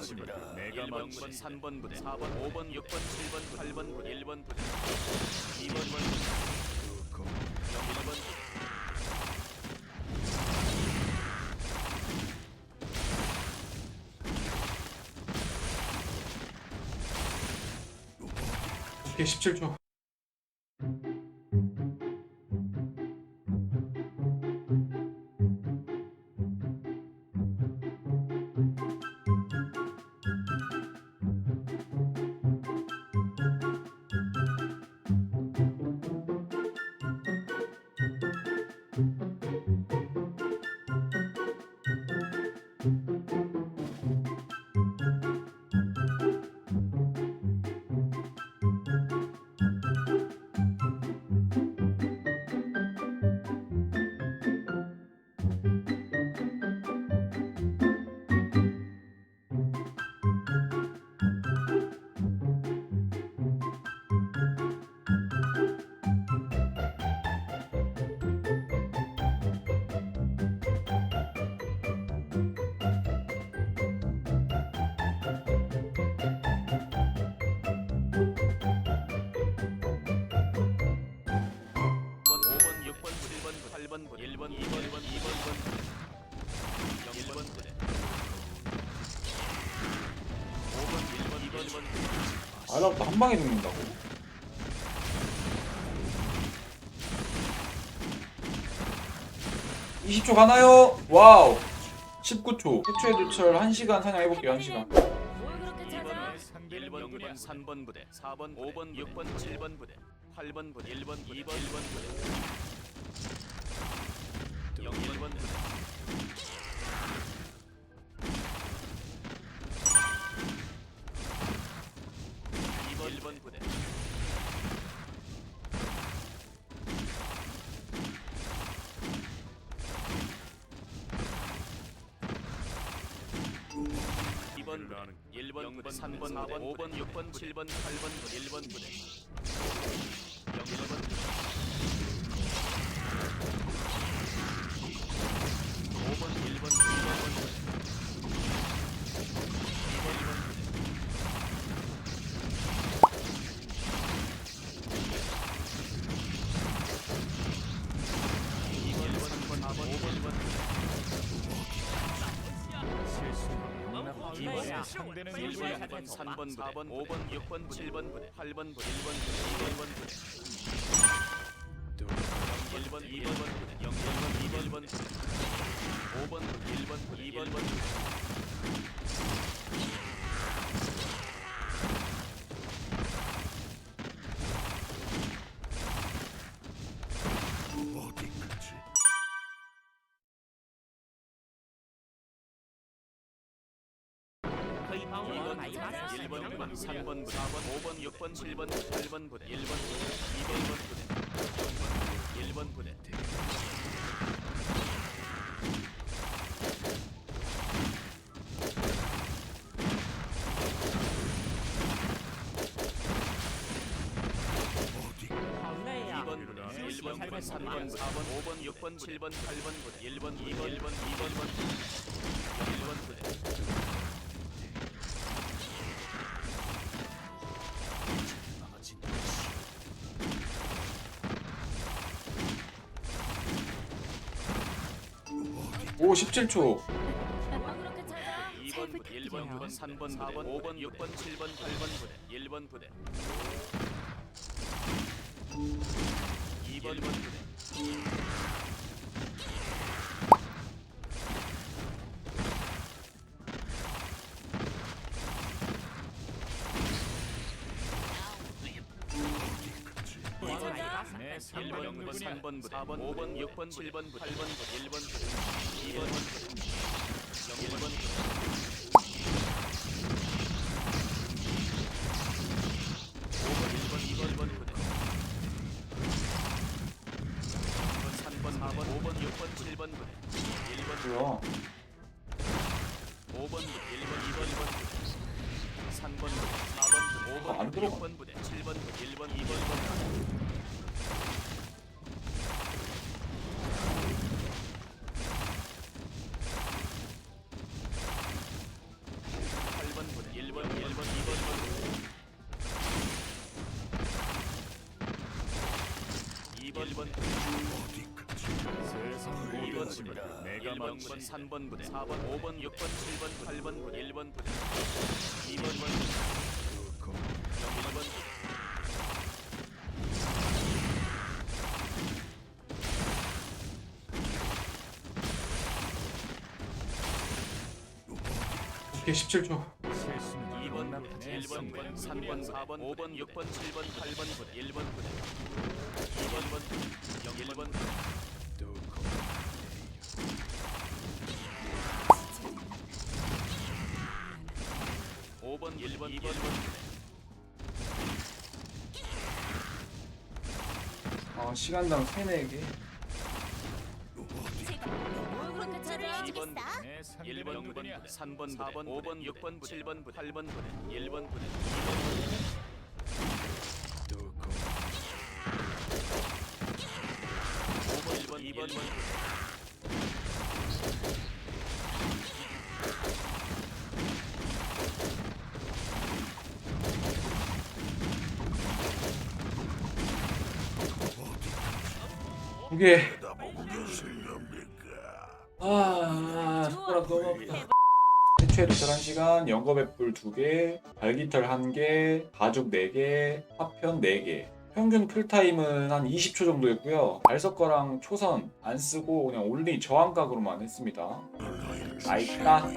부대 내가 번 3번 부대 4번 5번 6번 7번 8번 부대 1번 부대 2번 부대 1번 부대 오케이 17초 1번 2번 1번 아나부터 한 방에 죽는다고? (20초) 가나요? 와우 19초 해초의 도철 1시간 사냥해볼게요 1시간 뭘 그렇게 찾아? 2번 1번 2번 3번 부대 4번 5번 6번 7번 부대 8번 부대 1번 2번 1번 부대 0 1번 부대 1번 부대, 1번 부대, 3번 부대, 5번, 6번, 7번, 8번 부대, 1번 부대. 0번 상대는 빨리 1번, 빨리 2번, 빨리 3번, 4번, 5번, 6번, 7번 부대, 8번 부대, 1번 부대, 2번 부대. 1번, 2번 부대, 0, 1번, 2번 부대. 5번 부대, 1번 부대, 2번 부대. 많이 부대, 맞았어. 1번 부대, 3번 부대, 4번, 5번, 6번, 7번, 8번 부대, 1번 부대, 2번 부대, 1번 부대. 벌레야. 2번 부대, 1번 부대, 3번, 4번, 5번, 6번, 7번, 8번 부대, 1번, 2번, 1번, 2번, 2번, 1번 오 17초 뭘 그렇게 찾아? 2번 부대, 1번, 2번, 3번, 4번, 5번, 6번, 7번, 8번 부대, 1번 부대. 2번 부대. 봤어. 1번, 2번, 3번 부대, 4번, 5번, 6번, 7번, 8번 부대, 1번 부대. 2번 부대. 0, 1번 부대. 5번, 1번, 2번, 1번 부대. 2번, 3번, 4번, 5번, 6번, 7번 부대. 1번 뭐야 5번 부대, 1번, 2번, 2번 부대. 3번 부대, 4번 부대, 아, 안 5번, 들어가. 6번 부대, 7번 부대, 1번, 2번, 2번. 1번 3번 부대 4번 5번 6번 7번 8번 부대 1번 부대 2번 부대 1번 부대 오케이 17초 2번 부대 1번 3번 4번 5번 6번 7번 8번 부대 1번 부대 2번 부대 1번 부대 1번 2번. 아 시간당 3, 4개 뭘 그렇게 찾아? 2번 1번 2번 3번 4번 5번 6번 7번 8번 부대. 1번 부대. 5번. 1번 2번 두개 아 손가락 너무 아프다. 해초에 도철 1시간, 연거 뱃불 2개, 발기털 1개, 가죽 4개, 파편 4개. 평균 쿨타임은 한 20초 정도였고요. 발석거랑 초선 안 쓰고 그냥 올리 저항각으로만 했습니다. 나이까